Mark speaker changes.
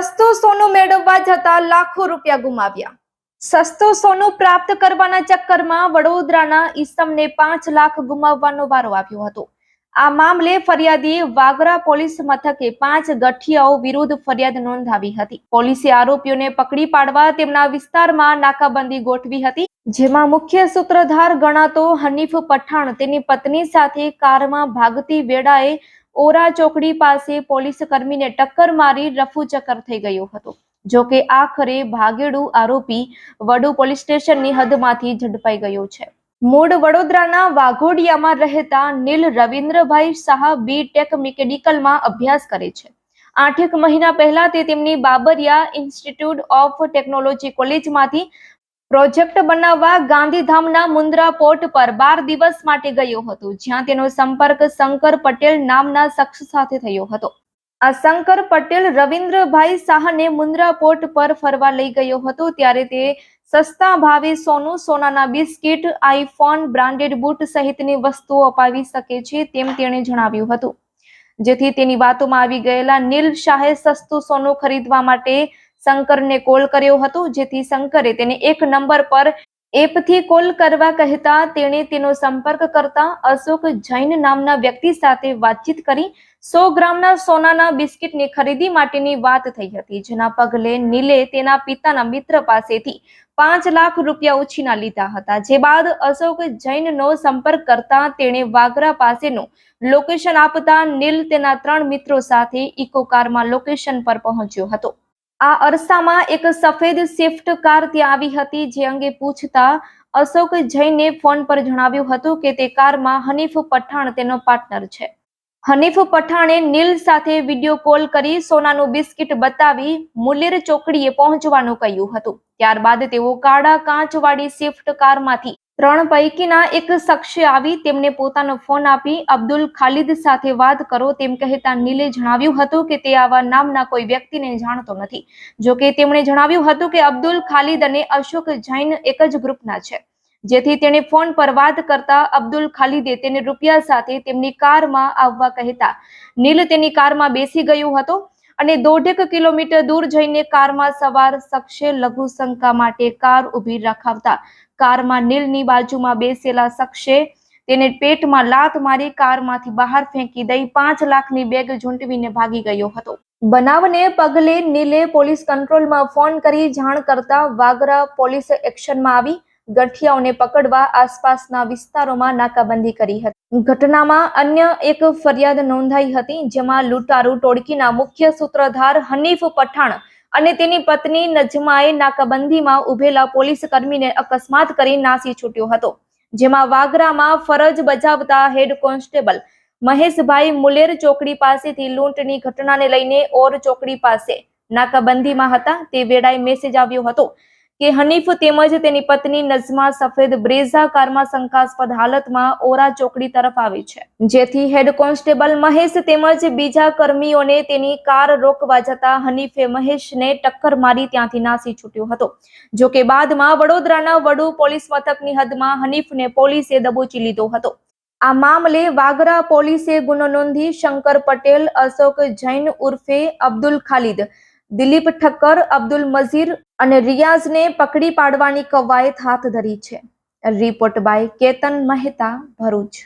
Speaker 1: સસ્તું સોનું મેળવવા જતા લાખો રૂપિયા ગુમાવ્યા. સસ્તું સોનું પ્રાપ્ત કરવાના ચક્કરમાં વડોદરાના ઈસમને પાંચ લાખ ગુમાવવાનો વારો આવ્યો હતો. આ મામલે ફરિયાદીએ વાગરા પોલીસ મથકે પાંચ ગઠિયાઓ વિરુદ્ધ ફરિયાદ નોંધાવી હતી. પોલીસે આરોપીઓને પકડી પાડવા તેમના વિસ્તારમાં નાકાબંધી ગોઠવી હતી, જેમાં મુખ્ય સૂત્રધાર ગણાતો હનીફ પઠાણ તેની પત્ની સાથે કારમાં ભાગતી વેળાએ ઓરા ચોકડી પાસે પોલીસ કર્મીને ટક્કર મારી રફુચક્કર થઈ ગયો હતો. જો કે આખરે ભાગેડુ આરોપી વડુ પોલીસ સ્ટેશનની હદમાંથી ઝડપાઈ ગયો છે. મૂળ વડોદરાના વાઘોડિયામાં રહેતા નીલ રવિન્દ્રભાઈ શાહ બી ટેક મિકેનિકલમાં અભ્યાસ કરે છે. આઠેક મહિના પહેલા તે તેમની બાબરિયા ઇન્સ્ટિટ્યૂટ ઓફ ટેકનોલોજી કોલેજમાંથી પ્રોજેક્ટ બનાવવા ગાંધીધામના મુન્દ્રા પોર્ટ પર બાર દિવસ માટે ગયો હતો, જ્યાં તેનો સંપર્ક શંકર પટેલ નામના શખ્સ સાથે થયો હતો. આ શંકર પટેલ રવિન્દ્રભાઈ શાહને મુન્દ્રા પોર્ટ પર ફરવા લઈ ગયો હતો, ત્યારે તે સસ્તા ભાવે સોનું, સોનાના બિસ્કિટ, આઈફોન, બ્રાન્ડેડ બૂટ સહિતની વસ્તુઓ અપાવી શકે છે તેમ તેણે જણાવ્યું હતું. જેથી તેની વાતોમાં આવી ગયેલા નીલ શાહે સસ્તું સોનું ખરીદવા માટે શંકરને કોલ કર્યો હતો, જેથી શંકરે તેને એક નંબર પર એપથી કોલ કરવા કહેતા તેણે તેનો સંપર્ક કરતા અશોક જૈન નામના વ્યક્તિ સાથે વાતચીત કરી. સો ગ્રામના સોનાના બિસ્કિટની ખરીદી માટેની વાત થઈ હતી, જેના પગલે નીલે તેના પિતાના મિત્ર પાસેથી પાંચ લાખ રૂપિયા ઉછીના લીધા હતા. જે બાદ અશોક જૈનનો સંપર્ક કરતા તેણે વાગરા પાસેનું લોકેશન આપતા નીલ તેના ત્રણ મિત્રો સાથે ઇકો કારમાં લોકેશન પર પહોંચ્યો હતો. આ અરસામાં એક સફેદ સ્વિફ્ટ કાર ત્યાં આવી હતી, જે અંગે પૂછતા અશોક જૈને ફોન પર જણાવ્યું હતું કે તે કારમાં હનીફ પઠાણ તેનો પાર્ટનર છે. હનીફ પઠાણે નીલ સાથે વીડિયો કોલ કરી સોનાનું બિસ્કિટ બતાવી મુલેર ચોકડીએ પહોંચવાનું કહ્યું હતું. ત્યારબાદ તેઓ કાળા કાચવાળી સ્વિફ્ટ કારમાંથી ત્રણ પૈકીના એક શખ્સે આવી તેમને પોતાનો ફોન આપી અબ્દુલ ખાલિદ સાથે વાત કરો તેમ કહેતા નીલે જણાવ્યું હતું કે તે આવા નામના કોઈ વ્યક્તિને જાણતો નથી. જો કે તેમણે જણાવ્યું હતું કે અબ્દુલ ખાલિદ અને અશોક જૈન એક જ ગ્રુપના છે. જેથી તેણે ફોન પર વાત કરતા અબ્દુલ ખાલિદે તેને રૂપિયા સાથે તેમની કારમાં આવવા કહેતા. નીલ તેની કારમાં બેસી ગયો હતો. અને દોઢેક કિલોમીટર દૂર જઈને કારમાં સવાર શખ્સે લઘુશંકા માટે કાર ઊભી રખાવતા કારમાં નીલની બાજુમાં બેસેલા શખ્સે તેને પેટમાં લાત મારી કારમાંથી બહાર ફેંકી દઈ પાંચ લાખની બેગ ઝૂંટવીને ભાગી ગયો હતો. બનાવને પગલે નીલે પોલીસ કંટ્રોલમાં ફોન કરી જાણ કરતા વાગરા પોલીસ એક્શનમાં આવી ગઠિયાઓને પકડવા આસપાસના વિસ્તારોમાં નાકાબંધી કરી હતી. ઘટનામાં અન્ય એક ફરિયાદ નોંધાઈ હતી, જેમાં લૂંટારૂ ટોળકીના મુખ્ય સૂત્રધાર હનીફ પઠાણ અને તેની પત્ની નજમાએ નાકાબંધીમાં ઉભેલા પોલીસ કર્મીને અકસ્માત કરી નાસી છૂટ્યો હતો, જેમાં વાગરામાં ફરજ બજાવતા હેડ કોન્સ્ટેબલ મહેશભાઈ મુલેર ચોકડી પાસેથી લૂંટની ઘટનાને લઈને ઓર ચોકડી પાસે નાકાબંધીમાં હતા. તે વેળાએ મેસેજ આવ્યો હતો કે હનીફ તેમજ તેની પત્ની નઝમા સફેદ બ્રેઝા કારમાં શંકાસ્પદ હાલતમાં ઓરા ચોકડી તરફ આવી છે. જેથી હેડ કોન્સ્ટેબલ મહેશ તેમજ બીજા કર્મીઓને તેની કાર રોકવા જતા હનીફે મહેશને ટક્કર મારી ત્યાંથી નાસી છૂટ્યો હતો. જો કે બાદમાં વડોદરાના વડુ પોલીસ મથકની હદમાં હનીફને પોલીસે દબોચી લીધો હતો. આ મામલે વાગરા પોલીસે ગુનો નોંધી શંકર પટેલ, અશોક જૈન ઉર્ફે અબ્દુલ ખાલિદ દિલીપ ઠક્કર, અબ્દુલ મઝીર અને રિયાઝને પકડી પાડવાની કવાયત હાથ ધરી છે. Report by Ketan Mehta Bharuch.